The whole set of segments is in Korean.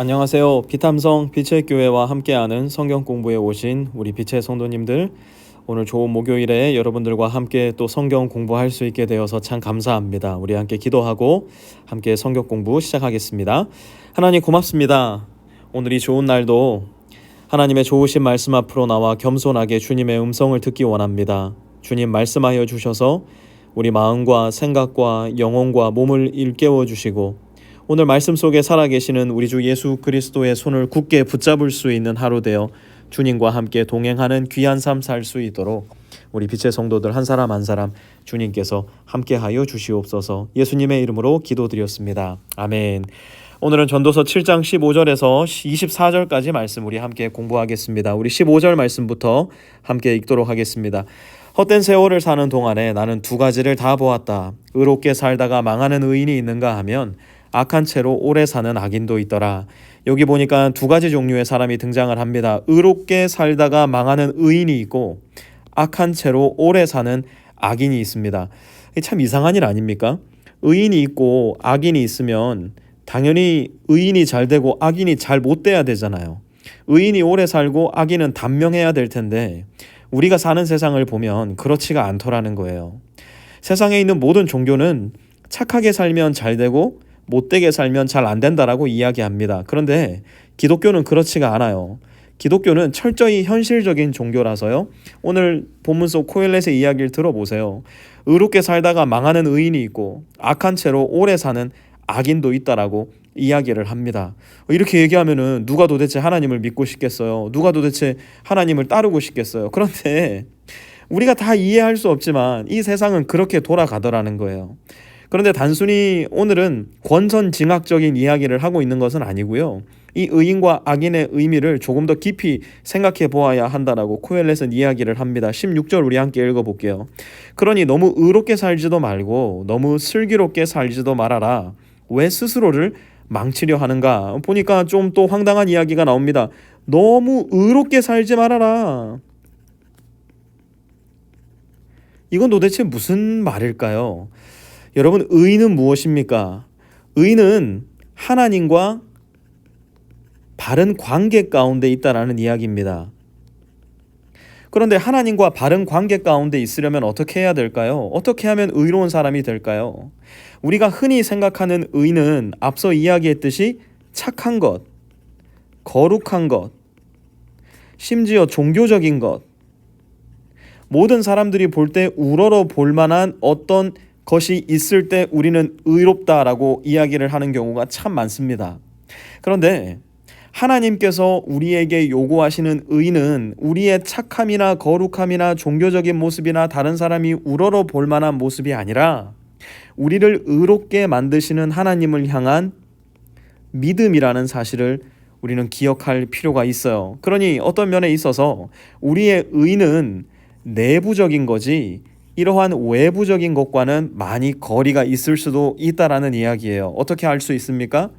안녕하세요. 비탐성 빛의 교회와 함께하는 성경 공부에 오신 우리 빛의 성도님들. 오늘 좋은 목요일에 여러분들과 함께 또 성경 공부할 수 있게 되어서 참 감사합니다. 우리 함께 기도하고 함께 성경 공부 시작하겠습니다. 하나님 고맙습니다. 오늘 이 좋은 날도 하나님의 좋으신 말씀 앞으로 나와 겸손하게 주님의 음성을 듣기 원합니다. 주님 말씀하여 주셔서 우리 마음과 생각과 영혼과 몸을 일깨워 주시고 오늘 말씀 속에 살아계시는 우리 주 예수 그리스도의 손을 굳게 붙잡을 수 있는 하루 되어 주님과 함께 동행하는 귀한 삶 살 수 있도록 우리 빛의 성도들 한 사람 한 사람 주님께서 함께하여 주시옵소서 예수님의 이름으로 기도드렸습니다. 아멘. 오늘은 전도서 7장 15절에서 24절까지 말씀 우리 함께 공부하겠습니다. 우리 15절 말씀부터 함께 읽도록 하겠습니다. 헛된 세월을 사는 동안에 나는 두 가지를 다 보았다. 의롭게 살다가 망하는 의인이 있는가 하면 악한 채로 오래 사는 악인도 있더라. 여기 보니까 두 가지 종류의 사람이 등장을 합니다. 의롭게 살다가 망하는 의인이 있고 악한 채로 오래 사는 악인이 있습니다. 참 이상한 일 아닙니까? 의인이 있고 악인이 있으면 당연히 의인이 잘 되고 악인이 잘 못 돼야 되잖아요. 의인이 오래 살고 악인은 단명해야 될 텐데 우리가 사는 세상을 보면 그렇지가 않더라는 거예요. 세상에 있는 모든 종교는 착하게 살면 잘 되고 못되게 살면 잘 안 된다라고 이야기합니다. 그런데 기독교는 그렇지가 않아요. 기독교는 철저히 현실적인 종교라서요. 오늘 본문 속 코엘렛의 이야기를 들어보세요. 의롭게 살다가 망하는 의인이 있고 악한 채로 오래 사는 악인도 있다라고 이야기를 합니다. 이렇게 얘기하면은 누가 도대체 하나님을 믿고 싶겠어요? 누가 도대체 하나님을 따르고 싶겠어요? 그런데 우리가 다 이해할 수 없지만 이 세상은 그렇게 돌아가더라는 거예요. 그런데 단순히 오늘은 권선징악적인 이야기를 하고 있는 것은 아니고요. 이 의인과 악인의 의미를 조금 더 깊이 생각해 보아야 한다라고 코엘렛은 이야기를 합니다. 16절 우리 함께 읽어 볼게요. 그러니 너무 의롭게 살지도 말고 너무 슬기롭게 살지도 말아라. 왜 스스로를 망치려 하는가? 보니까 좀 또 황당한 이야기가 나옵니다. 너무 의롭게 살지 말아라. 이건 도대체 무슨 말일까요? 여러분 의는 무엇입니까? 의는 하나님과 바른 관계 가운데 있다라는 이야기입니다. 그런데 하나님과 바른 관계 가운데 있으려면 어떻게 해야 될까요? 어떻게 하면 의로운 사람이 될까요? 우리가 흔히 생각하는 의는 앞서 이야기했듯이 착한 것, 거룩한 것, 심지어 종교적인 것, 모든 사람들이 볼 때 우러러 볼 만한 어떤 것이 있을 때 우리는 의롭다라고 이야기를 하는 경우가 참 많습니다. 그런데 하나님께서 우리에게 요구하시는 의는 우리의 착함이나 거룩함이나 종교적인 모습이나 다른 사람이 우러러 볼 만한 모습이 아니라 우리를 의롭게 만드시는 하나님을 향한 믿음이라는 사실을 우리는 기억할 필요가 있어요. 그러니 어떤 면에 있어서 우리의 의는 내부적인 거지 이러한 외부적인 것과는 많이 거리가 있을 수도 있다라는 이야기예요. 어떻게 알 수 있습니까?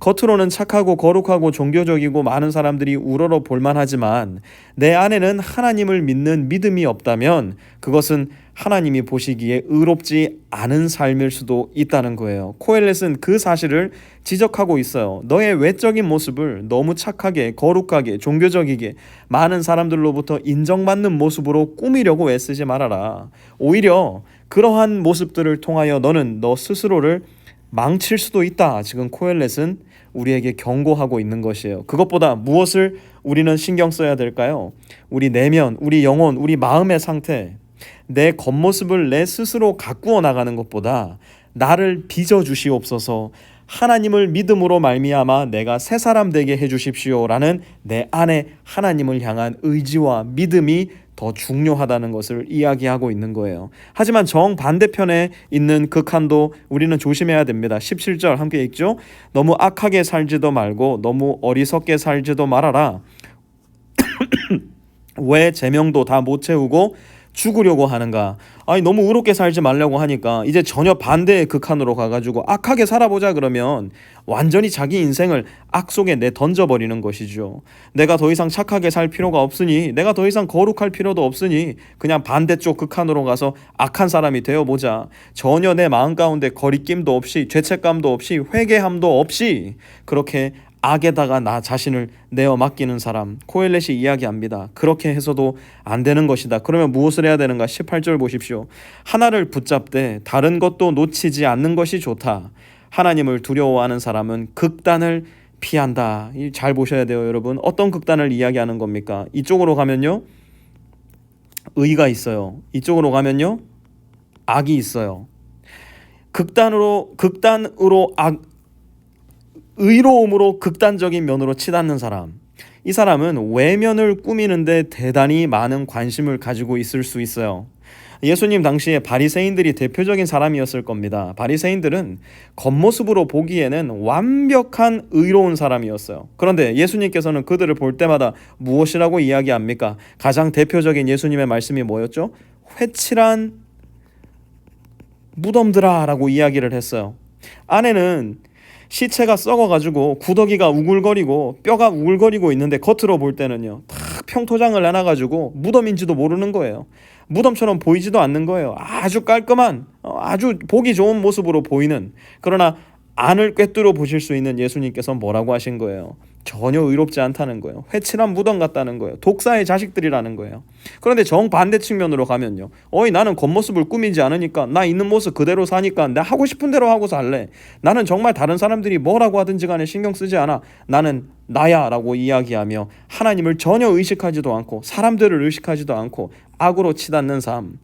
겉으로는 착하고 거룩하고 종교적이고 많은 사람들이 우러러 볼만하지만 내 안에는 하나님을 믿는 믿음이 없다면 그것은 하나님이 보시기에 의롭지 않은 삶일 수도 있다는 거예요. 코엘렛은 그 사실을 지적하고 있어요. 너의 외적인 모습을 너무 착하게, 거룩하게, 종교적이게 많은 사람들로부터 인정받는 모습으로 꾸미려고 애쓰지 말아라. 오히려 그러한 모습들을 통하여 너는 너 스스로를 망칠 수도 있다. 지금 코엘렛은 우리에게 경고하고 있는 것이에요. 그것보다 무엇을 우리는 신경 써야 될까요? 우리 내면, 우리 영혼, 우리 마음의 상태, 내 겉모습을 내 스스로 가꾸어 나가는 것보다 나를 빚어 주시옵소서. 하나님을 믿음으로 말미암아 내가 새 사람 되게 해 주십시오라는 내 안에 하나님을 향한 의지와 믿음이 더 중요하다는 것을 이야기하고 있는 거예요. 하지만 정 반대편에 있는 극한도 우리는 조심해야 됩니다. 17절 함께 읽죠. 너무 악하게 살지도 말고 너무 어리석게 살지도 말아라. 왜 제명도 다 못 채우고 죽으려고 하는가? 아니 너무 의롭게 살지 말라고 하니까 이제 전혀 반대의 극한으로 가가지고 악하게 살아보자 그러면 완전히 자기 인생을 악 속에 내 던져버리는 것이죠. 내가 더 이상 착하게 살 필요가 없으니 내가 더 이상 거룩할 필요도 없으니 그냥 반대쪽 극한으로 가서 악한 사람이 되어보자. 전혀 내 마음 가운데 거리낌도 없이 죄책감도 없이 회개함도 없이 그렇게 악에다가 나 자신을 내어 맡기는 사람 코엘렛이 이야기합니다. 그렇게 해서도 안 되는 것이다. 그러면 무엇을 해야 되는가? 18절 보십시오. 하나를 붙잡되 다른 것도 놓치지 않는 것이 좋다. 하나님을 두려워하는 사람은 극단을 피한다. 잘 보셔야 돼요, 여러분. 어떤 극단을 이야기하는 겁니까? 이쪽으로 가면요. 의가 있어요. 이쪽으로 가면요. 악이 있어요. 극단으로 극단으로 악 의로움으로 극단적인 면으로 치닫는 사람. 이 사람은 외면을 꾸미는데 대단히 많은 관심을 가지고 있을 수 있어요. 예수님 당시에 바리새인들이 대표적인 사람이었을 겁니다. 바리새인들은 겉모습으로 보기에는 완벽한 의로운 사람이었어요. 그런데 예수님께서는 그들을 볼 때마다 무엇이라고 이야기합니까? 가장 대표적인 예수님의 말씀이 뭐였죠? 회칠한 무덤들아라고 이야기를 했어요. 안에는 시체가 썩어가지고 구더기가 우글거리고 뼈가 우글거리고 있는데 겉으로 볼 때는요 탁 평토장을 해놔가지고 무덤인지도 모르는 거예요. 무덤처럼 보이지도 않는 거예요. 아주 깔끔한 어, 아주 보기 좋은 모습으로 보이는 그러나 안을 꿰뚫어 보실 수 있는 예수님께서 뭐라고 하신 거예요 전혀 의롭지 않다는 거예요. 회칠한 무덤 같다는 거예요. 독사의 자식들이라는 거예요. 그런데 정반대 측면으로 가면요. 어이 나는 겉모습을 꾸미지 않으니까 나 있는 모습 그대로 사니까 나 하고 싶은 대로 하고 살래. 나는 정말 다른 사람들이 뭐라고 하든지 간에 신경 쓰지 않아. 나는 나야라고 이야기하며 하나님을 전혀 의식하지도 않고 사람들을 의식하지도 않고 악으로 치닫는 삶.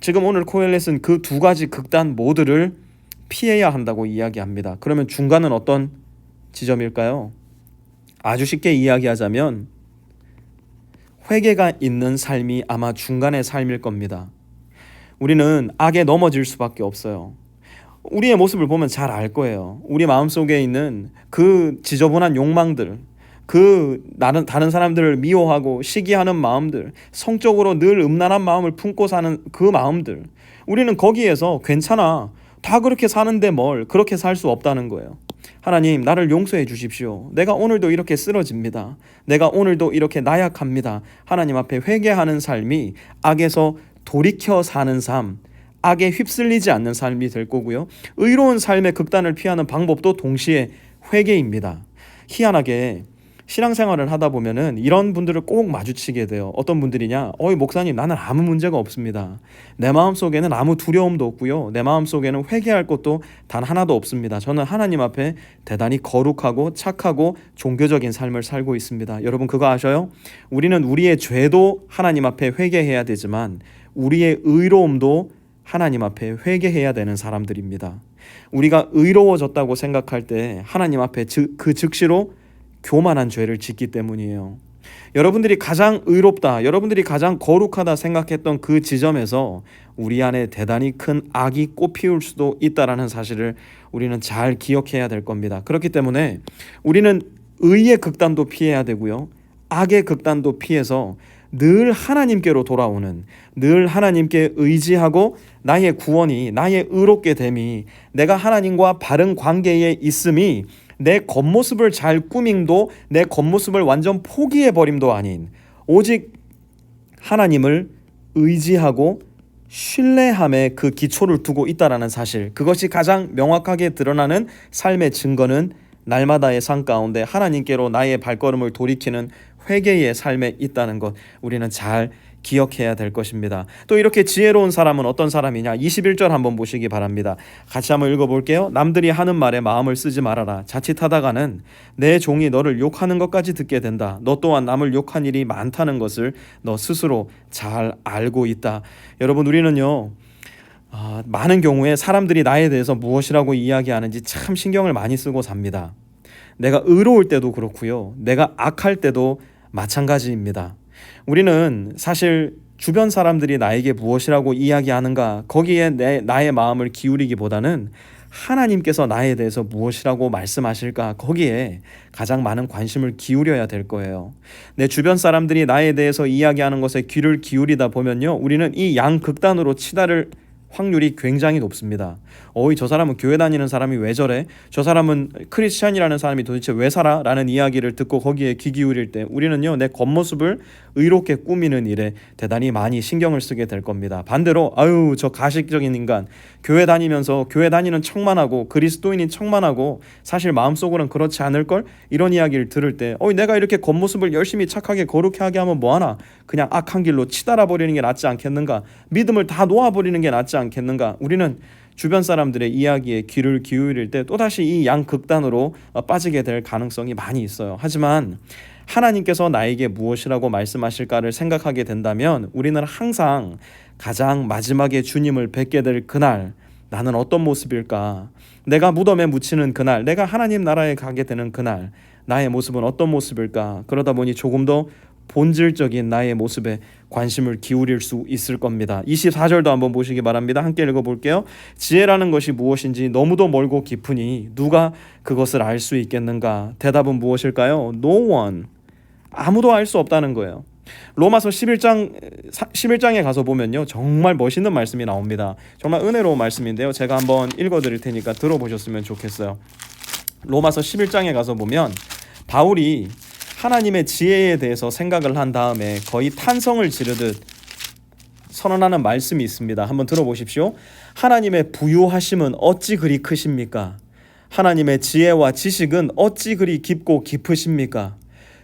지금 오늘 코엘렛은 그 두 가지 극단 모두를 피해야 한다고 이야기합니다. 그러면 중간은 어떤 지점일까요? 아주 쉽게 이야기하자면 회개가 있는 삶이 아마 중간의 삶일 겁니다. 우리는 악에 넘어질 수밖에 없어요. 우리의 모습을 보면 잘 알 거예요. 우리 마음속에 있는 그 지저분한 욕망들, 그 나는 다른 사람들을 미워하고 시기하는 마음들, 성적으로 늘 음란한 마음을 품고 사는 그 마음들. 우리는 거기에서 괜찮아. 다 그렇게 사는데 뭘 그렇게 살 수 없다는 거예요. 하나님, 나를 용서해 주십시오. 내가 오늘도 이렇게 쓰러집니다. 내가 오늘도 이렇게 나약합니다. 하나님 앞에 회개하는 삶이 악에서 돌이켜 사는 삶, 악에 휩쓸리지 않는 삶이 될 거고요. 의로운 삶의 극단을 피하는 방법도 동시에 회개입니다. 희한하게 신앙생활을 하다 보면은 이런 분들을 꼭 마주치게 돼요. 어떤 분들이냐? 어이 목사님 나는 아무 문제가 없습니다. 내 마음 속에는 아무 두려움도 없고요. 내 마음 속에는 회개할 것도 단 하나도 없습니다. 저는 하나님 앞에 대단히 거룩하고 착하고 종교적인 삶을 살고 있습니다. 여러분 그거 아셔요? 우리는 우리의 죄도 하나님 앞에 회개해야 되지만 우리의 의로움도 하나님 앞에 회개해야 되는 사람들입니다. 우리가 의로워졌다고 생각할 때 하나님 앞에 그 즉시로 교만한 죄를 짓기 때문이에요. 여러분들이 가장 의롭다, 여러분들이 가장 거룩하다 생각했던 그 지점에서 우리 안에 대단히 큰 악이 꽃피울 수도 있다라는 사실을 우리는 잘 기억해야 될 겁니다. 그렇기 때문에 우리는 의의 극단도 피해야 되고요. 악의 극단도 피해서 늘 하나님께로 돌아오는 늘 하나님께 의지하고 나의 구원이 나의 의롭게 됨이 내가 하나님과 바른 관계에 있음이 내 겉모습을 잘 꾸밈도 내 겉모습을 완전 포기해 버림도 아닌 오직 하나님을 의지하고 신뢰함에 그 기초를 두고 있다라는 사실. 그것이 가장 명확하게 드러나는 삶의 증거는 날마다의 삶 가운데 하나님께로 나의 발걸음을 돌이키는 회개의 삶에 있다는 것. 우리는 잘 기억해야 될 것입니다. 또 이렇게 지혜로운 사람은 어떤 사람이냐? 21절 한번 보시기 바랍니다. 같이 한번 읽어 볼게요. 남들이 하는 말에 마음을 쓰지 말아라. 자칫하다가는 내 종이 너를 욕하는 것까지 듣게 된다. 너 또한 남을 욕한 일이 많다는 것을 너 스스로 잘 알고 있다. 여러분 우리는요. 아, 많은 경우에 사람들이 나에 대해서 무엇이라고 이야기하는지 참 신경을 많이 쓰고 삽니다. 내가 의로울 때도 그렇고요. 내가 악할 때도 마찬가지입니다. 우리는 사실 주변 사람들이 나에게 무엇이라고 이야기하는가 거기에 내 나의 마음을 기울이기보다는 하나님께서 나에 대해서 무엇이라고 말씀하실까 거기에 가장 많은 관심을 기울여야 될 거예요. 내 주변 사람들이 나에 대해서 이야기하는 것에 귀를 기울이다 보면요. 우리는 이 양극단으로 치달을 확률이 굉장히 높습니다. 어이 저 사람은 교회 다니는 사람이 왜 저래? 저 사람은 크리스찬이라는 사람이 도대체 왜 살아? 라는 이야기를 듣고 거기에 귀 기울일 때 우리는요 내 겉모습을 의롭게 꾸미는 일에 대단히 많이 신경을 쓰게 될 겁니다. 반대로 아유 저 가식적인 인간 교회 다니면서 교회 다니는 척만 하고 그리스도인인 척만 하고 사실 마음속으로는 그렇지 않을 걸 이런 이야기를 들을 때 어이 내가 이렇게 겉모습을 열심히 착하게 거룩하게 하게 하면 뭐 하나 그냥 악한 길로 치달아 버리는 게 낫지 않겠는가 믿음을 다 놓아 버리는 게 낫지 않겠는가 우리는 주변 사람들의 이야기에 귀를 기울일 때 또다시 이 양극단으로 빠지게 될 가능성이 많이 있어요. 하지만 하나님께서 나에게 무엇이라고 말씀하실까를 생각하게 된다면 우리는 항상 가장 마지막에 주님을 뵙게 될 그날 나는 어떤 모습일까? 내가 무덤에 묻히는 그날, 내가 하나님 나라에 가게 되는 그날, 나의 모습은 어떤 모습일까? 그러다 보니 조금 더 본질적인 나의 모습에 관심을 기울일 수 있을 겁니다. 24절도 한번 보시기 바랍니다. 함께 읽어볼게요. 지혜라는 것이 무엇인지 너무도 멀고 깊으니 누가 그것을 알 수 있겠는가? 대답은 무엇일까요? No one. 아무도 알 수 없다는 거예요. 로마서 11장 11장에 가서 보면요. 정말 멋있는 말씀이 나옵니다. 정말 은혜로운 말씀인데요. 제가 한번 읽어 드릴 테니까 들어보셨으면 좋겠어요. 로마서 11장에 가서 보면 바울이 하나님의 지혜에 대해서 생각을 한 다음에 거의 탄성을 지르듯 선언하는 말씀이 있습니다. 한번 들어보십시오. 하나님의 부유하심은 어찌 그리 크십니까? 하나님의 지혜와 지식은 어찌 그리 깊고 깊으십니까?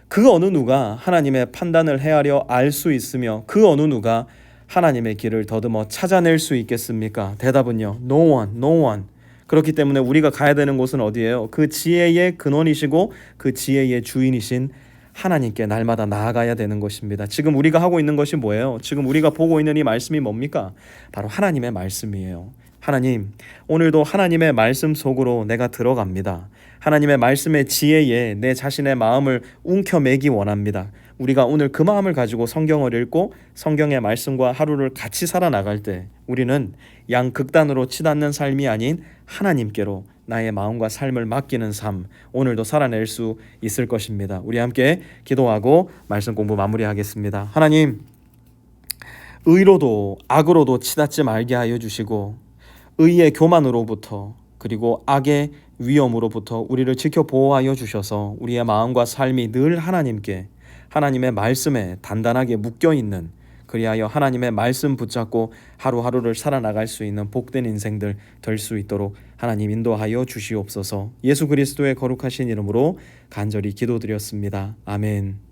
그 어느 누가 하나님의 판단을 헤아려 알 수 있으며 그 어느 누가 하나님의 길을 더듬어 찾아낼 수 있겠습니까? 대답은요. No one, no one. 그렇기 때문에 우리가 가야 되는 곳은 어디예요? 그 지혜의 근원이시고 그 지혜의 주인이신 하나님께 날마다 나아가야 되는 것입니다. 지금 우리가 하고 있는 것이 뭐예요? 지금 우리가 보고 있는 이 말씀이 뭡니까? 바로 하나님의 말씀이에요. 하나님, 오늘도 하나님의 말씀 속으로 내가 들어갑니다. 하나님의 말씀의 지혜에 내 자신의 마음을 움켜매기 원합니다. 우리가 오늘 그 마음을 가지고 성경을 읽고 성경의 말씀과 하루를 같이 살아나갈 때 우리는 양 극단으로 치닫는 삶이 아닌 하나님께로 나의 마음과 삶을 맡기는 삶 오늘도 살아낼 수 있을 것입니다. 우리 함께 기도하고 말씀 공부 마무리하겠습니다. 하나님 의로도 악으로도 치닫지 말게 하여 주시고 의의 교만으로부터 그리고 악의 위험으로부터 우리를 지켜 보호하여 주셔서 우리의 마음과 삶이 늘 하나님께 하나님의 말씀에 단단하게 묶여 있는 그리하여 하나님의 말씀 붙잡고 하루하루를 살아나갈 수 있는 복된 인생들 될 수 있도록 하나님 인도하여 주시옵소서. 예수 그리스도의 거룩하신 이름으로 간절히 기도드렸습니다. 아멘.